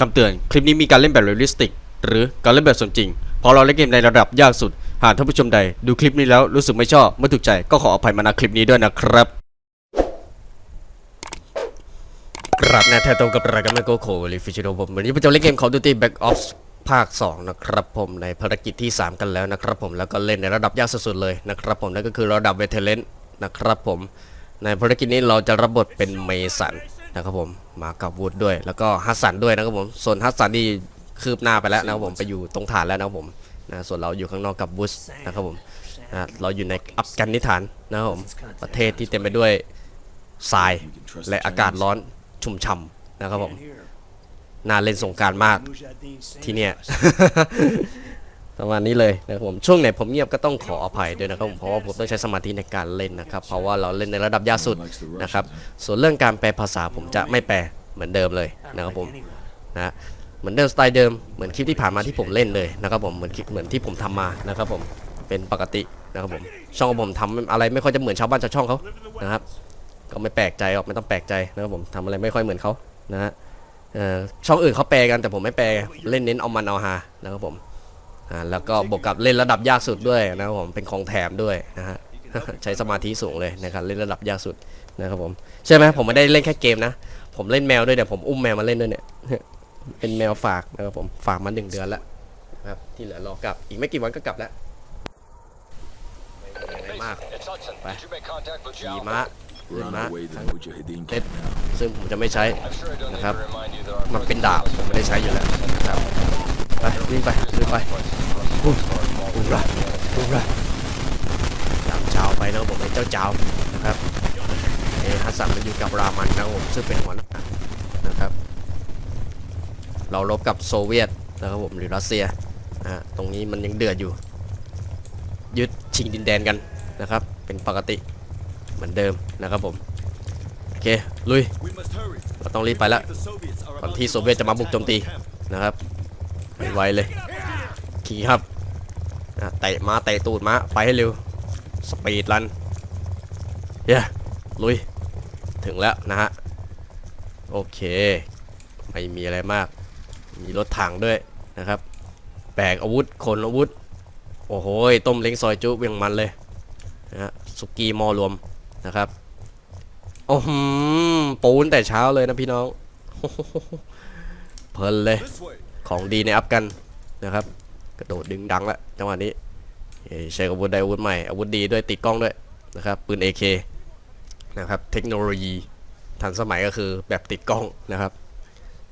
คำเตือน คลิปนี้มีการเล่นแบบเรียลลิสติก หรือการเล่นแบบสมจริงเพราะเราเล่นเกมในระดับยากสุด หากท่านผู้ชมใด ดูคลิปนี้แล้วรู้สึกไม่ชอบ ไม่ถูกใจก็ขออภัยมาณคลิปนี้ด้วยนะครับ กราบนาแท้ตรงกับรายการแมโกโคลิฟิชิโดผมวันนี้ผมจะเล่นเกม Call of Duty Black Ops ภาค 2 นะครับผมในภารกิจที่ 3 กันแล้วนะครับผมแล้วก็เล่นในระดับยากสุดๆเลยนะครับผมนั่นก็คือระดับเวเทเลนนะครับผมในภารกิจนี้เราจะรับบทเป็นเมสัน นะครับผมมากับวูดด้วย แล้วก็ฮัสสันด้วยนะครับผมส่วนฮัสสันนี่คืบหน้าไปแล้วนะครับผมไปอยู่ตรงฐานแล้วนะครับผมนะส่วนเราอยู่ข้างนอกกับบูชนะครับผมนะเราอยู่ในอัฟกันนิฐานนะครับผมประเทศที่เต็มไปด้วยทรายและอากาศร้อนชุ่มฉ่ำนะครับผมน่าเล่นสงการมากที่เนี่ย ประมาณนี้เลยนะครับผมช่วงไหนผมเงียบก็ต้องขออภัยด้วยนะครับผมเพราะว่าผมต้องใช้สมาธิในการเล่นนะครับ เพราะว่าเราเล่นในระดับยากสุดนะครับ ส่วนเรื่องการแปลภาษาผมจะไม่แปลเหมือนเดิมเลยนะครับผมนะเหมือนเดิมสไตล์เดิมเหมือนคลิปที่ผ่านมาที่ผมเล่นเลยนะครับผมเหมือนคลิปเหมือนที่ผมทำมานะครับผมเป็นปกตินะครับผมช่องผมทำอะไรไม่ค่อยจะเหมือนชาวบ้านชาวช่องเขานะครับ ก็ไม่แปลกใจหรอกไม่ต้องแปลกใจนะครับผมทำอะไรไม่ค่อยเหมือนเขานะฮะช่องอื่นเขาแปลกันแต่ผมไม่แปลเล่นเน้นเอามันเอาฮานะครับผม อ่าแล้วก็บวกกับเล่นระดับยากสุดด้วยนะครับผมเป็นของแถมด้วยนะฮะใช้สมาธิสูงเลยนะครับเล่นระดับยากสุดนะครับผมใช่ไหมผมไม่ได้เล่นแค่เกมนะ ผมเล่นแมวด้วยเดี๋ยวผมอุ้มแมวมาเล่นด้วยเนี่ยเป็นแมวฝากนะครับผมฝากมาหนึ่งเดือนแล้วครับที่เหลือรอกลับอีกไม่กี่วันก็กลับแล้วไม่มีอะไรมาก It's Hudson. Bye. Did you make contact with ขี่ม้า We're เล่นม้าซึ่งผมจะไม่ใช้นะครับ มันเป็นดาบผมไม่ได้ใช้อยู่แล้วนะครับ ไปวิ่งไปวิ่งไปอุ้ยอุ้ยอุ้ยตามเจ้าไปนะครับผมไอ้เจ้าเจ้านะครับเอฮัสซันมันอยู่กับรามันนะครับผมซึ่งเป็นหัวหน้านะครับ เรารบกับโซเวียตนะครับผมหรือรัสเซียนะฮะตรงนี้มันยังเดือดอยู่ ยึดชิงดินแดนกันนะครับ เป็นปกติเหมือนเดิมนะครับผมโอเคลุย We must hurry. เราต้องรีบไปแล้ว The Soviets are ก่อน about ที่ to โซเวียตจะมาบุกโจมตี attack camp. นะครับ ไม่ไหวเลย ขี่ครับเตะมาเตะตูดมาไปให้เร็ว สปีดรันเย้ลุย ถึงแล้วนะฮะ โอเค ไม่มีอะไรมาก มีรถถังด้วยนะครับ แบกอาวุธ ขนอาวุธ โอ้โห ต้มเล้งซอยจุเวียงมันเลยนะฮะสุกี้มอรวมนะครับโอ้โหปูนแต่เช้าเลยนะพี่น้องเพลินเลย ของดีในอัพกันนะครับ กระโดดดึงดังละจังหวะนี้เอ้ยใช้อาวุธได้อาวุธใหม่อาวุธดีด้วยติดกล้องด้วยนะครับปืน AK นะครับเทคโนโลยีทันสมัยก็คือแบบติดกล้องนะครับ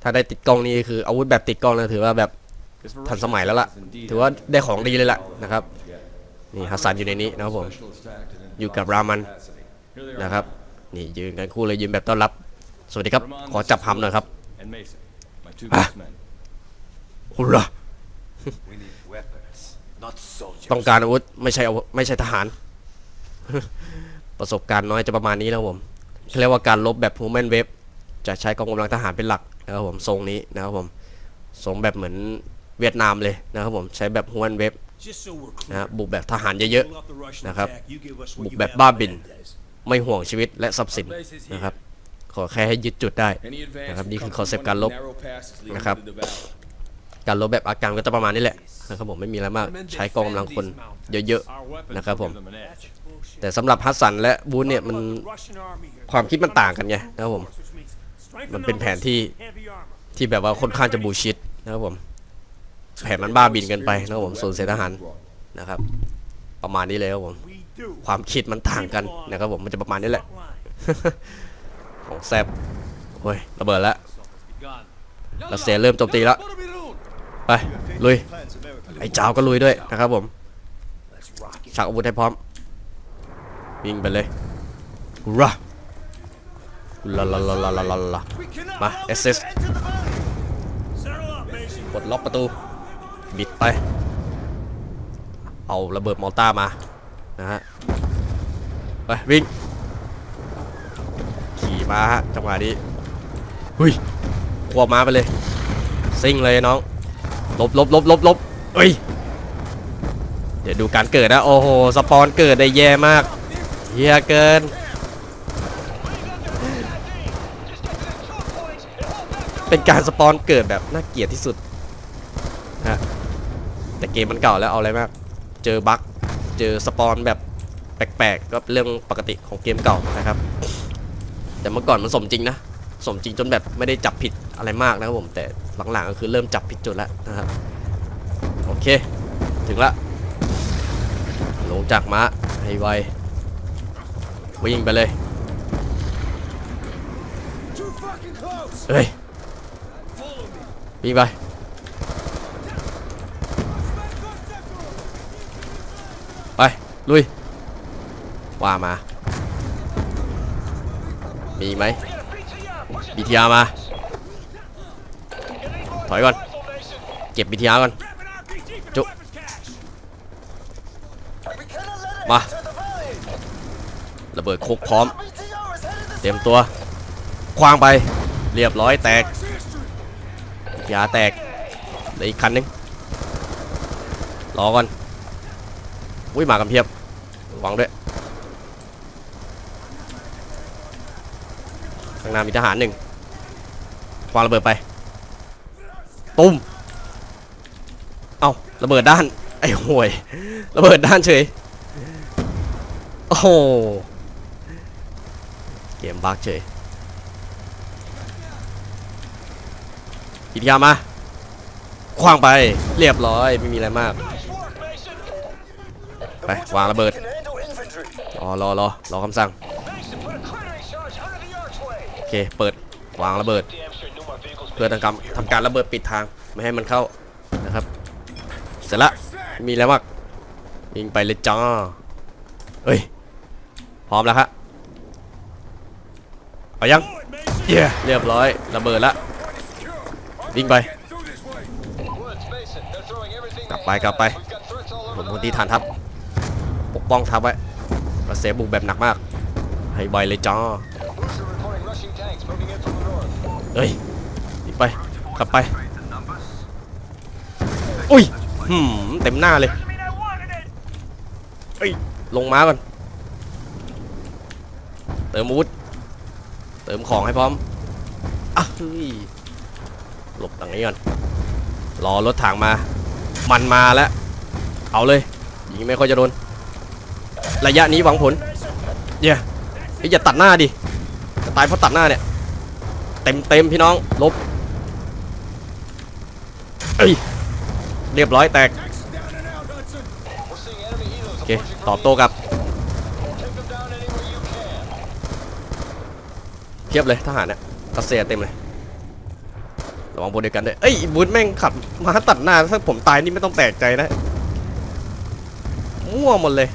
ถ้าได้ติดกล้องนี่คืออาวุธแบบติดกล้องนะถือว่าแบบทันสมัยแล้วล่ะ ถือว่าได้ของดีเลยล่ะนะครับนี่ฮัสซันอยู่ในนี้นะครับผมอยู่กับรามันนะครับนี่ยืนกันคู่เลยยืนแบบต้อนรับ สวัสดีครับ ขอจับหำหน่อยครับ And Mason, my two Ah. best men. ฮุระ We need weapons, not soldiers. ต้องการอาวุธไม่ใช่อาวุธไม่ใช่ทหาร ประสบการณ์น้อยจะประมาณนี้นะครับผมเขาเรียกว่าการลบแบบ human wave จะใช้กองกำลังทหารเป็นหลักนะครับผมทรงนี้นะครับผมทรงแบบเหมือนเวียดนามเลยนะครับผมใช้แบบ human wave Just so we're นะ clear, ฮะบุกแบบทหารเยอะ pull off the Russian นะครับ attack, you give us what บุก you แบบ have บ้า on บิน Mendez. ๆไม่ห่วงชีวิตและทรัพย์สิน Base is here. นะครับ ขอแค่ให้ยึดจุดได้ Any advance นะครับ will นี่คือ come คอนเซป from ต์การ one ล of บ the narrow passes leading นะครับ to the valley. การลบแบบอาการก็จะประมาณนี้แหละนะครับผมไม่มีอะไรมากใช้กองกำลังคนเยอะ Our weapons นะครับผม แต่สำหรับฮัสซันและบูธเนี่ยมันความคิดมันต่างกันไงนะครับผม มันเป็นแผนที่ที่แบบว่าค่อนข้างจะบูชิดนะครับผม แผนมันบ้าบินกินไปนะครับผมส่วนเสทหารนะครับ ประมาณนี้เลยครับผม ความคิดมันต่างกันนะครับผมมันจะประมาณนี้แหละ ของแซบโอ้ยระเบิดแล้วรัสเซียเริ่มโจมตีแล้ว ไปลุย ไอ้เจ้าก็ลุยด้วยนะครับผมชักอาวุธให้พร้อม วิ่งไปเลยรัลาลาลาลาลาลาลามา SS Settle up, Mason. กดล็อกประตู บิดไป เอาระเบิดมอร์ตาร์มา นะฮะ ไป วิ่ง ขี่มาฮะจังหวะนี้ หุยควบม้าไปเลย ซิ่งเลยน้อง ลบลบลบลบลบเอ้ย เดี๋ยวดูการเกิดนะ โอ้โห สปอนเกิดได้แย่มากเฮียเกิน เป็นการสปอนเกิดแบบน่าเกลียดที่สุดฮะแต่เกมมันเก่าแล้วเอาอะไรมาก เจอบั๊กเจอสปอนแบบแปลกๆ ก็เรื่องปกติของเกมเก่านะครับ แต่เมื่อก่อนมันสมจริงนะ สมจริงจนแบบไม่ได้จับผิดอะไรมากนะครับผม แต่ หลังๆก็คือเริ่มจับผิดจุดแล้วนะครับโอเค ถึงละลงจากม้าให้ไววิ่งไปเลยเฮ้ยวิ่งไปไป ลุย ว่ามา มีไหมบีทีอามา อยก่อน เก็บบีทีอาร์ก่อน Grab an RPG for the Ju- weapons cache. We cannot let it มาระเบิดโคกพร้อม เตรียมตัว คว้างไป เรียบร้อยแตกยาแตกเหลืออีกคันนึง รอก่อน อุ้ยมากันเพียบระวังด้วย ข้างหน้ามีทหารหนึ่งวางระเบิดไป ตุ้ม เอาระเบิดด้าน ไอ้ห่วย ระเบิดด้านเฉย โอ้โห เกมบักเฉยพิทยามา คว้างไป เรียบร้อย ไม่มีอะไรมาก ไป วางระเบิด รอรอรอรอคำสั่ง โอเค เปิด วางระเบิด เพื่อทำการทำการระเบิดปิดทางไม่ให้มันเข้านะครับ เสร็จละมีอะไรมากยิงไปเลยจ้าเฮ้ยพร้อมแล้วครับเอายัง Forward, Mason. เย้เรียบร้อยระเบิดละวิ่งไป Woods, Mason. They're throwing everything กลับ they ไปกลับไป have. We've got threats all ผ over ม the มูลที่ valley. ฐานทัพปกป้องทัพไว้กระเสบุกแบบหนักมาก ให้ไวเลยจ้า Booster reporting rushing tanks moving in from the north. เฮ้ยหนี ไปกลับไปอุ้ยหืมเต็มหน้าเลยเอ้ยลงม้าก่อนเติมอาวุธเติมของให้พร้อมอะเฮ้ยหลบตรงนี้ก่อนรอรถถังมา มันมาแล้ว เอาเลยยิงไม่ค่อยจะโดน ระยะนี้หวังผลเย้เฮ้ยอย่าตัดหน้าดิจะตายเพราะตัดหน้าเนี่ย เต็มเต็มพี่น้องลบ เรียบร้อยแตกโอเคตอบโต้กลับเทียบเลยทหารเนี่ยรัสเซียเต็มเลยระวังโบเดียวกันด้วยเอ้ยบูธแม่งขับมาตัดหน้าถ้าผมตายนี่ไม่ต้องแปลกใจนะมั่วหมดเลย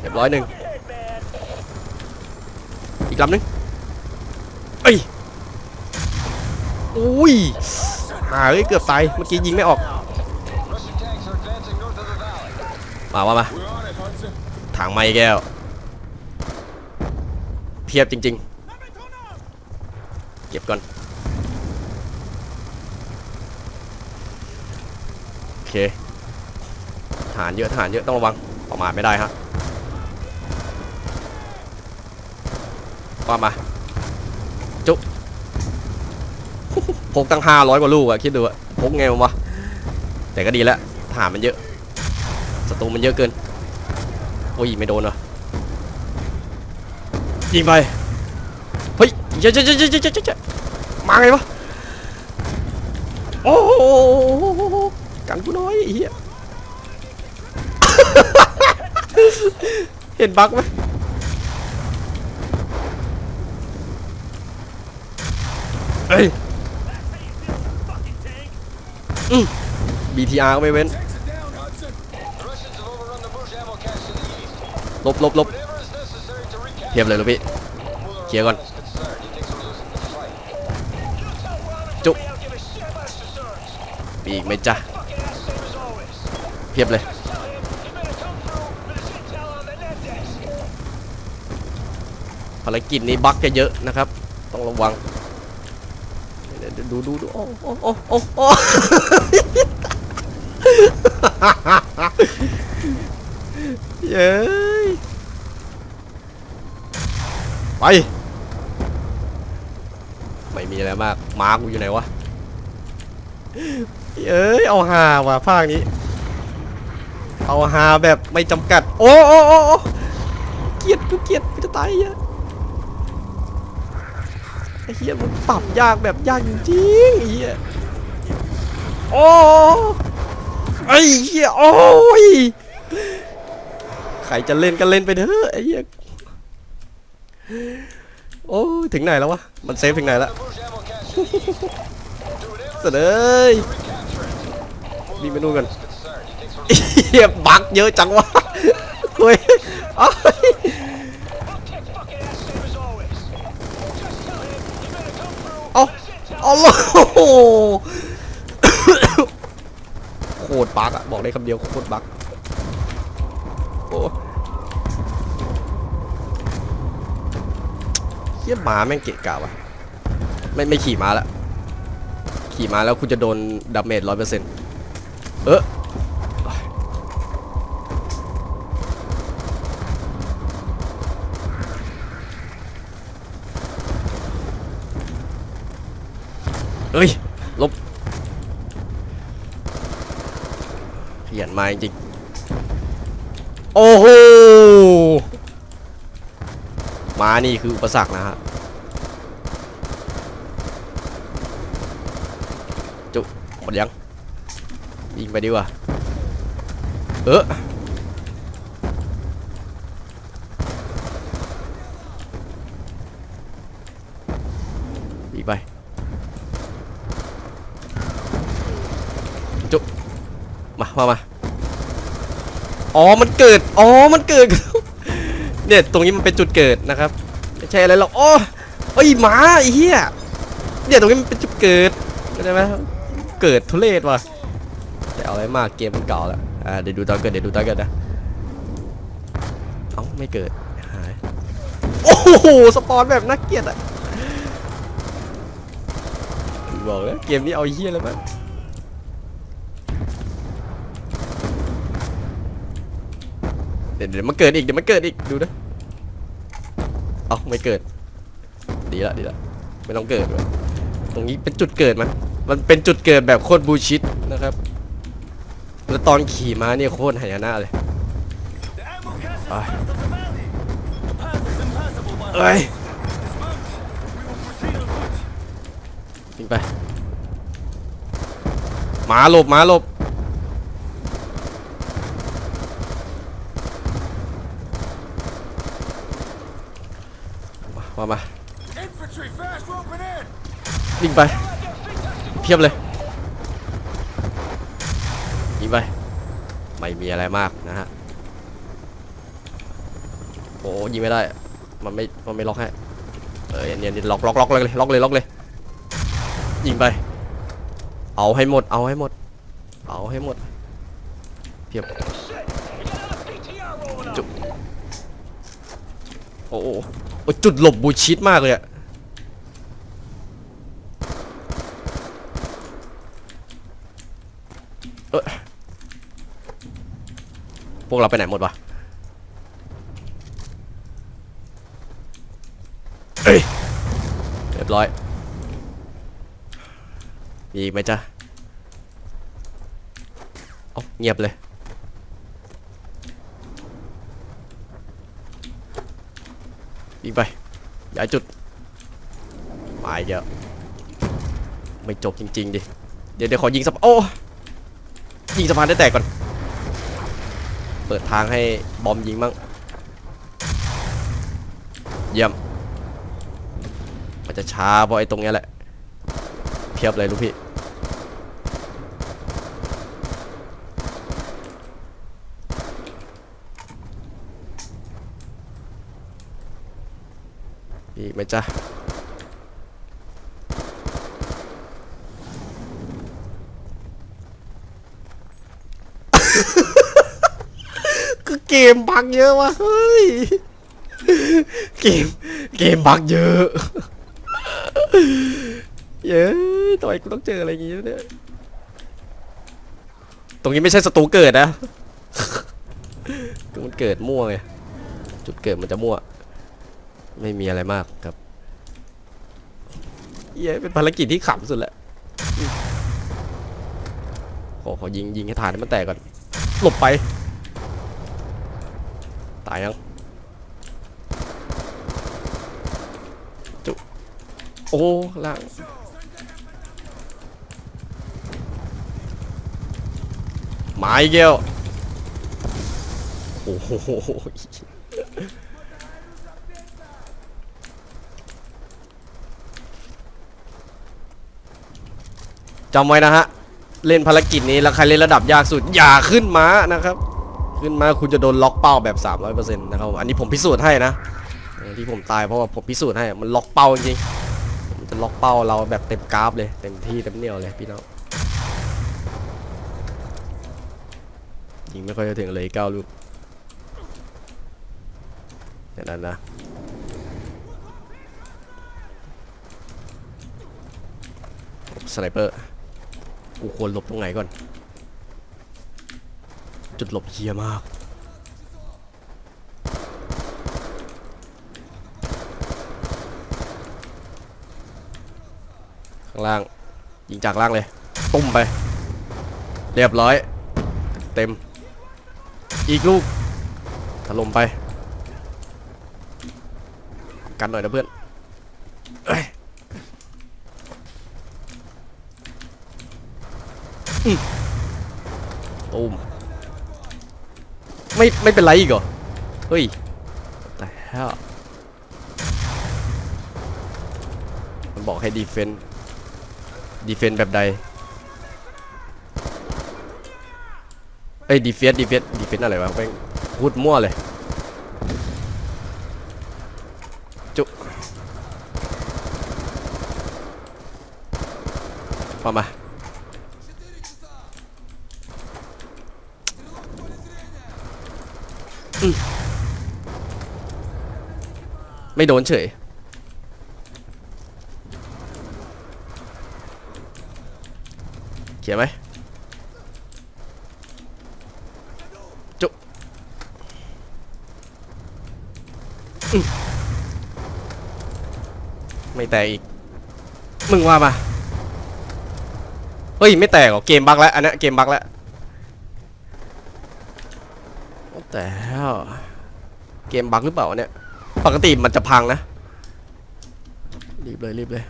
เรียบร้อยหนึ่งอีกลำหนึ่งเอ้ย อุ้ยหาเอ้ยเกือบตายเมื่อกี้ยิงไม่ออก มาว่ามาถังไม้แก้ว เพียบจริง ๆ เก็บก่อนโอเคฐานเยอะฐานเยอะต้องระวังประมาทไม่ได้ฮะว่ามาจุ พกตั้งห้าร้อยกว่าลูกอะคิดดูอะพกไงวะแต่ก็ดีแล้วฐานมันเยอะศัตรูมันเยอะเกินโอ้ยไม่โดนเหรอยิงไปเฮ้ยเจ๊เจ๊เจ๊เจ๊เจ๊เจ๊เจมาไงวะโอ้โหกันกูน้อยเหี้ยเห็นบั๊กไหมเฮ้ย Fucking tank. BTR ก็ไม่เว้น The Russians have overrun the Bush ammo cache to the east. ลบลบลบ Whatever is necessary to recapture. เทียบเลยลูกพี่ Mueller Kia con. is concerned. He thinks we're losing the fight. You tell Robert Chúc. we don't give a shit about his concerns. มีอีกไหมจ๊ะ Fucking ass same as always. เพียบเลย Just tell him he better come through with his intel on the net desk. ภารกิจนี้บั๊กจะเยอะนะครับ ต้องระวังเดูดูดูโอ้โอ้โอ้โอ้โอ้เย้ยไปไม่มีอะไรมากมาร์กูอยู่ไหนวะเอ้ยเอาฮาว่ะภาคนี้ เอาฮาแบบไม่จำกัด โอ้โอ้โอ้เกียดกูเกียดกูจะตายอ้เหี้ย ไอ้เหี้ยมันปรับยากแบบยากจริงๆไอ้เหี้ยโอ้ไอ้เหี้ยโอ้ยใครจะเล่นก็เล่นไปเถอะไอ้เหี้ยโอ้ยถึงไหนแล้ววะ มันเซฟถึงไหนแล้วเสร็จเลยมีเมนูกันเฮียบักเยอะจังวะเฮ้ย เอาเอาโลโหโคตรบักอะบอกได้คำเดียวโคตรบักโอ้เฮี้ยหมาแม่งเกะกะวะไม่ไม่ขี่ม้าละขี่ม้าแล้วคุณจะโดนดาเมจร้อยเปอร์เซ็นต์เออ เอ้ยลบขยันมาจริงโอ้โหมานี่คืออุปสรรคนะฮะจุหมดยังยิงไปดีกว่าเออยิงไป จุ มามามา อ๋อ มันเกิด อ๋อ มันเกิด เนี่ย ตรงนี้มันเป็นจุดเกิดนะครับ ไม่ใช่อะไรหรอกอ๋อเอ้ยหมาไอ้เหี้ย เนี่ย ตรงนี้มันเป็นจุดเกิดเข้าใจไหมเกิดทุเรศว่ะแต่เอาอะไรมากเกมมันเก่าแล้ว อ่า เดี๋ยวดูตอนเกิด เดี๋ยวดูตอนเกิดนะ เอ้า ไม่เกิด หาย โอ้โห สปอนแบบน่าเกลียดอะบอกแล้วเกมนี้เอาเหี้ยแล้วมั้ง เดี๋ยวเดี๋ยวมันเกิดอีกเดี๋ยวมันเกิดอีกดูนะเอาไม่เกิด ดีละดีละไม่ต้องเกิดเลยตรงนี้เป็นจุดเกิดมัน มันเป็นจุดเกิดแบบโคตรบูชิดนะครับแล้วตอนขี่ม้าเนี่ยโคตรหายนะเลยเอ้ย Dismount. We will proceed on foot. วิ่งไปหมาหลบหมาหลบมามามา Infantry, fast roping in. วิ่งไปเพียบเลยยิงไปไม่มีอะไรมากนะฮะโอ้ยิงไม่ได้มันไม่มันไม่ล็อกให้เออเนี่ยเนี่ยล็อกล็อกล็อกเลยล็อกเลยล็อกเลยยิงไป เอาให้หมด เอาให้หมด เอาให้หมดเพียบจุดโอ้โหโอ้จุดหลบบูชิดมากเลยอะเอ้ย พวกเราไปไหนหมดวะเอ้ยเรียบร้อยมีอีกไหมจ๊ะเอ้าเงียบเลยยิงไปย้ายจุดมาอีกแล้วไม่จบจริง ๆ ดิ เดี๋ยวเดี๋ยวขอยิงสะพานโอ้ ยิงสะพานได้แตกก่อน เปิดทางให้บอมยิงมั่งเยี่ยม มันจะช้าเพราะไอ้ตรงเนี้ยแหละ เพียบเลยลูกพี่ อีกไหมจ๊ะ เกมบักเยอะวะเฮ้ย เกม เกมบักเยอะ เย้ยต่อยกูต้องเจออะไรอย่างงี้เนี่ย ตรงนี้ไม่ใช่สตูเกิดนะ มันเกิดมั่วไง จุดเกิดมันจะมั่ว ไม่มีอะไรมากครับ เย้ยเป็นภารกิจที่ขำสุดแล้วขอขอยิงยิงให้ฐานมันแตกก่อน หลบไป ตายยังจุโอ้ล่างหมาอีกแล้วโอ้โหจำไว้นะฮะ เล่นภารกิจนี้แล้วใครเล่นระดับยากสุด อย่าขึ้นม้านะครับ ขึ้นมาคุณจะโดนล็อกเป้าแบบ 300%นะครับอันนี้ผมพิสูจน์ให้นะที่ผมตายเพราะว่าผมพิสูจน์ให้มันล็อกเป้าจริงมันจะล็อกเป้าเราแบบเต็มกราฟเลยเต็มที่เต็มเหนียวเลยพี่น้องยิงไม่ค่อยจะถึงเลยเก้าลูกเดี๋ยวนั้นนะสไนเปอร์กูควรหลบตรงไหนก่อน จุดหลบเฮียมาก ข้างล่าง ยิงจากล่างเลย ตุ้มไป เรียบร้อย เต็ม อีกลูก ถล่มไป กันหน่อยนะเพื่อนเอ้ยตูม ไม่ไม่เป็นไรอีกเหรอ เฮ้ยแต่ฮะมันบอกให้ดีเฟนดีเฟนแบบใดเอ้ยดีเฟนดีเฟนดีเฟนอะไรวะแม่งพูดมั่วเลยจุมามา ไม่โดนเฉย เขียนไหมจุมไม่แตกอีก มึงว่ามา เฮ้ย ไม่แตกเหรอ เกมบั๊กแล้ว อันนี้เกมบั๊กแล้ว แต่เกมบั๊กหรือเปล่าเนี่ย ปกติมันจะพังนะ รีบเลยรีบเลย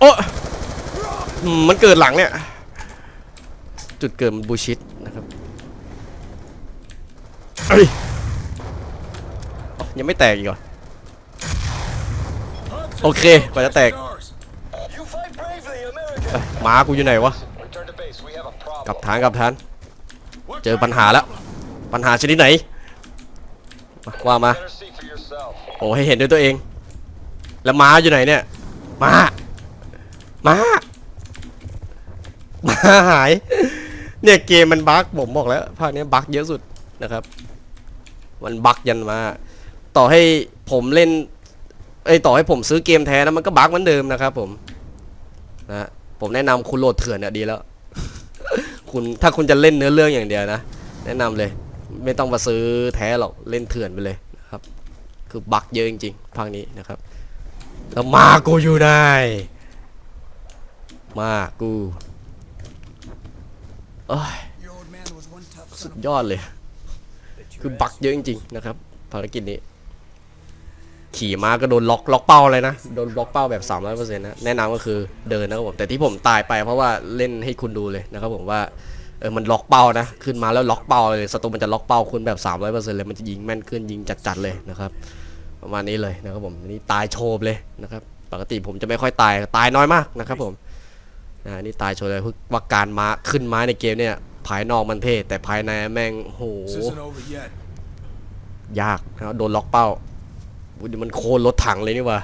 โอ้อืมมันเกิดหลังเนี่ย จุดเกิดมันบูชิดนะครับเอ้ยยังไม่แตกอีกเหรอ โอเคกว่าจะแตก Yours. You fight bravely, America. เอ้ยหมากูอยู่ไหนวะ กลับฐานกลับฐาน เจอปัญหาแล้ว ปัญหาชนิดไหน ว่ามา โอ้ให้เห็นด้วยตัวเอง แล้วม้าอยู่ไหนเนี่ยม้าม้าม้าหาย เนี่ยเกมมันบั๊กผมบอกแล้วภาคนี้บั๊กเยอะสุดนะครับ มันบั๊กยันมา ต่อให้ผมเล่น เอ้ยต่อให้ผมซื้อเกมแท้นะมันก็บั๊กเหมือนเดิมนะครับผมนะผมแนะนำคุณโหลดเถื่อนเนี่ยดีแล้ว คุณถ้าคุณจะเล่นเนื้อเรื่องอย่างเดียวนะแนะนำเลย ไม่ต้องมาซื้อแท้หรอกเล่นเถื่อนไปเลยนะครับ คือบั๊กเยอะจริงๆภาคนี้นะครับ แล้วมากูอยู่ไหนมากูเอ้ยสุดยอดเลย คือบั๊กเยอะจริงๆนะครับ ภารกิจนี้ ขี่ม้าก็โดนล็อกล็อกเป้าเลยนะ โดนล็อกเป้าแบบ 300%นะแนะนำก็คือเดินนะครับผม แต่ที่ผมตายไปเพราะว่าเล่นให้คุณดูเลยนะครับผมว่าเออมันล็อกเป้านะ ขึ้นมาแล้วล็อกเป้าเลยศัตรูมันจะล็อกเป้าคุณแบบ 300%เลยมันจะยิงแม่นขึ้นยิงจัดๆเลยนะครับประมาณนี้เลยนะครับผมอันนี่ตายโชว์เลยนะครับปกติผมจะไม่ค่อยตายตายน้อยมากนะครับผมนะอันนี่ตายโชว์เลยว่าการม้าขึ้นม้าในเกมเนี่ยภายนอกมันเท่แต่ภายในแม่งโอ้โห This isn't over yet. ยากนะครับโดนล็อกเป้าอุ๊ยนี่ มันโคนรถถังเลยนี่ว่า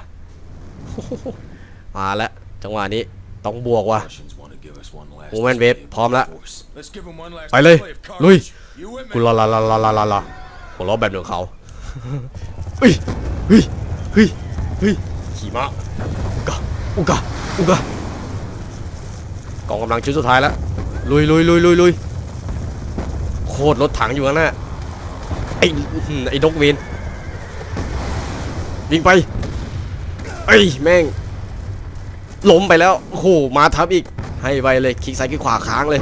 มาแล้วจังหวะนี้ต้องบวกว่ะ Russians want to give us one last Woman display Wave, of พร้อมและ force. Let's give 'em one last ไปเลย ลุยกูรอรอรอรอรอรอรอหัวเราะแบบของเขาเฮ้ยเฮ้ยเฮ้ยเฮ้ยขี่ม้าอุกะอุกะอุกะกองกำลังชุดสุดท้ายแล้วลุยลุยลุยลุยลุยโคตรรถถังอยู่ข้างหน้าไอ้ไอ้ดกเวน วิ่งไปไอ้ยแม่งล้มไปแล้วโอ้โหมาทับอีก ให้ไวเลยคลิกซ้ายคลิกขวาค้างเลย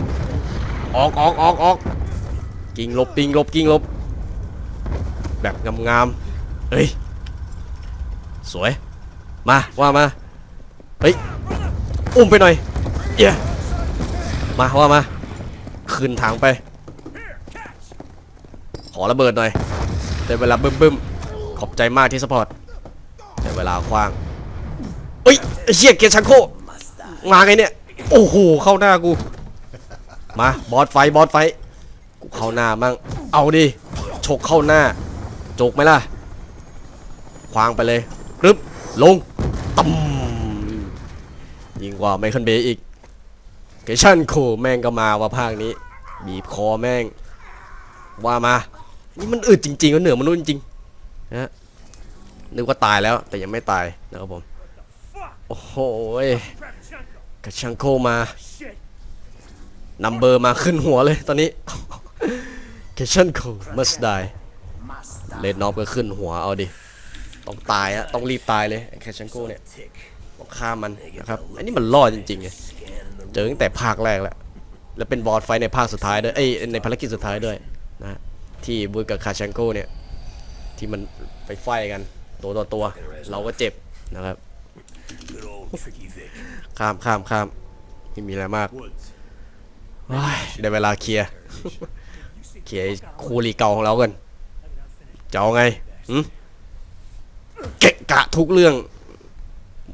ออกออกออกออกกิ่งลบปิงลบกิ่งลบ แบบงามๆเฮ้ยสวย มาว่ามาเฮ้ยอุ้มไปหน่อยเอียมาว่ามาขึ้นถังไป ขอระเบิดหน่อยได้เวลาบึ้มบึมขอบใจมากที่สปอร์ต เวลาคว้างเฮ้ยเชี่ยเกียร์ชังโคมาไงเนี่ย โอ้โห เข้าหน้ากู มา บอสไฟ บอสไฟ กูเข้าหน้ามั่ง เอาดิ ฉกเข้าหน้า จกไหมล่ะ ควางไปเลยรึบ ลงตั้มยิงกว่าไมเคิลเบย์อีก เกชั่นโคแม่งก็มาว่าภาคนี้ บีบคอแม่ง ว่ามา นี่มันอึดจริงๆก็เหนือมนุษย์จริงนะ นึกว่าตายแล้วแต่ยังไม่ตายนะครับผม โอ้โหกระชังโคมานัมเบอร์มาขึ้นหัวเลยตอนนี้เกชั่นโค must die เลนนอฟก็ขึ้นหัวเอาดิ ต้องตายอะต้องรีบตายเลยไอ้แคชังโกเนี่ยต้องฆ่ามันนะครับ อันนี้มันรอดจริงๆไงเจอตั้งแต่ภาคแรกแล้ว แล้วเป็นบอสไฟในภาคสุดท้ายด้วยเอ้ยในภารกิจสุดท้ายด้วยนะที่บูธกับคาชังโกเนี่ย ที่มันไปไฟกัน ตัวต่อตัว เราก็เจ็บนะครับ Good old Tricky Vic. ข้ามข้ามข้ามไม่มีอะไรมาก Woods. ว้ายได้เวลาเคลียร์เคลียร์ไอ้คูรีเก่าของเรากันจะเอาไงหืมเกะกะทุกเรื่อง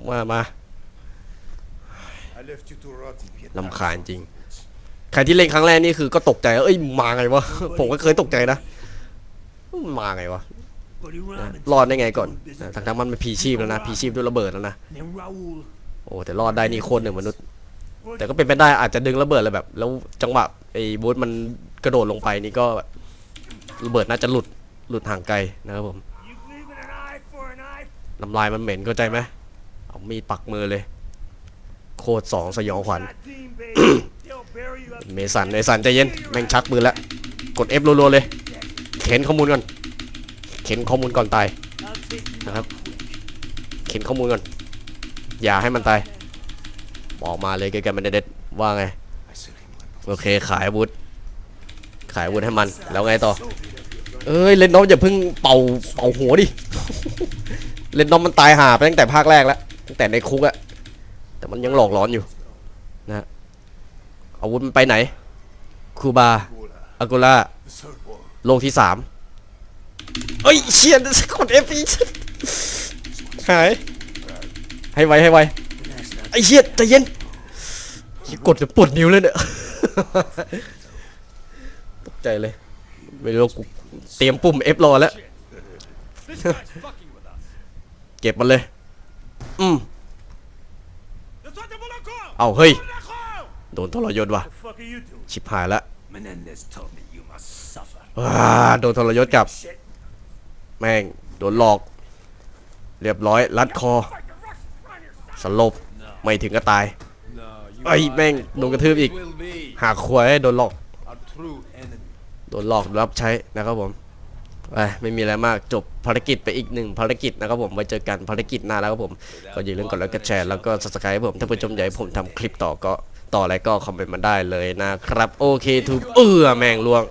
ว่ามา I left you to rot in Vietnam. ลำคาญจริง ใครที่เล่นครั้งแรกนี่คือก็ตกใจว่าเอ้ย มาไงวะ ผมก็เคยตกใจนะ มาไงวะ Buddy Robinson. รอดได้ไงก่อนนะทั้งทั้งๆมันเป็นพีชีพแล้วนะพีชีพด้วยระเบิดแล้วนะ And then Raul. โอ้แต่รอดได้นี่โคตรหนึ่งมนุษย์ แต่ก็เป็นไปได้อาจจะดึงระเบิดอะไรแบบ แล้วจังหวะไอ้บูธมันกระโดดลงไปนี่ก็ระเบิดน่าจะหลุดหลุดห่างไกลนะครับผม You leaving an eye for an eye? น้ำลายมันเหม็นเข้าใจไหมเอามีดปักมือเลย โคตรสองสยองขวัญ God team, baby. They'll bury you up เมสันเมสันใจเย็นแม่งชักปืนแล้วกด F รัวๆเลย เข็นข้อมูลก่อนเข็นข้อมูลก่อนตายนะครับ เข็นข้อมูลก่อน อย่าให้มันตาย บอกมาเลยแกๆมันเด็ดๆว่าไง โอเคขายวุธขายวุธให้มัน แล้วไงต่อ เอ้ยเลนน้องอย่าเพิ่งเป่าเป่าหัวดิ เลนน้องมันตายหาไปตั้งแต่ภาคแรกแล้ว ตั้งแต่ในคุกอะแต่มันยังหลอกหลอนอยู่นะอาวุธมันไปไหน คูบาอากูล่าโลกที่สาม เอ้ยเชียนกดเอฟอีหายให้ไวให้ไวไอ้เชียใจเย็นเหี้ยกดจะปวดนิ้วเลยเนี่ยตกใจเลยไม่รู้กูเตรียมปุ่ม F รอแล้ว This guy's fucking with us. เก็บมันเลย อืม That's what the Monaco! เอาเฮ้ย Monaco! โดนทรยศว่ะ The fuck are you doing? ชิบหายละ Menendez told me you must suffer. ว้าโดนทรยศกลับ Shit. แม่ง โดนหลอก เรียบร้อย รัดคอ สลบ ไม่ถึงก็ตาย No, you Ay, are men, and nung katulad ik- will be หาควยโดนหลอก โดนหลอกรับใช้นะครับผมไปไม่มีอะไรมากจบภารกิจไปอีกหนึ่งภารกิจนะครับผมไว้เจอกันภารกิจหน้าแล้วครับผม ก็อย่าลืมกดไลค์กดแชร์แล้วก็ subscribe ให้ผมถ้าผู้ชมอยากให้ผมทำคลิปต่อก็ต่ออะไรก็คอมเมนต์มาได้เลยนะครับ โอเคทูเออแมงลวง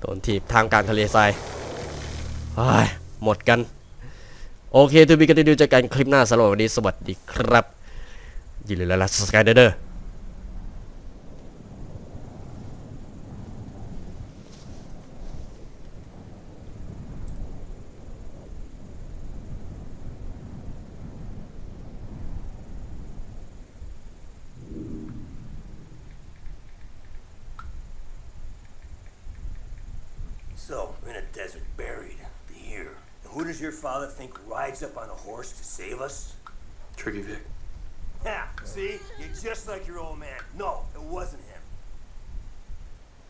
โดนถีบทางการทะเลทรายายหมดกัน โอเคทูบีกันดูเจอกันคลิปหน้าสำหรับวันนี้สวัสดีครับ อย่าลืมแล้ว subscribe เด้อร์ desert, buried, here. And who does your father think rides up on a horse to save us? Tricky Vic. Yeah, see? You're just like your old man. No, it wasn't him.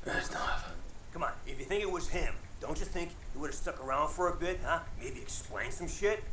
That's not. Come on, if you think it was him, don't you think he would have stuck around for a bit, huh? Maybe explain some shit?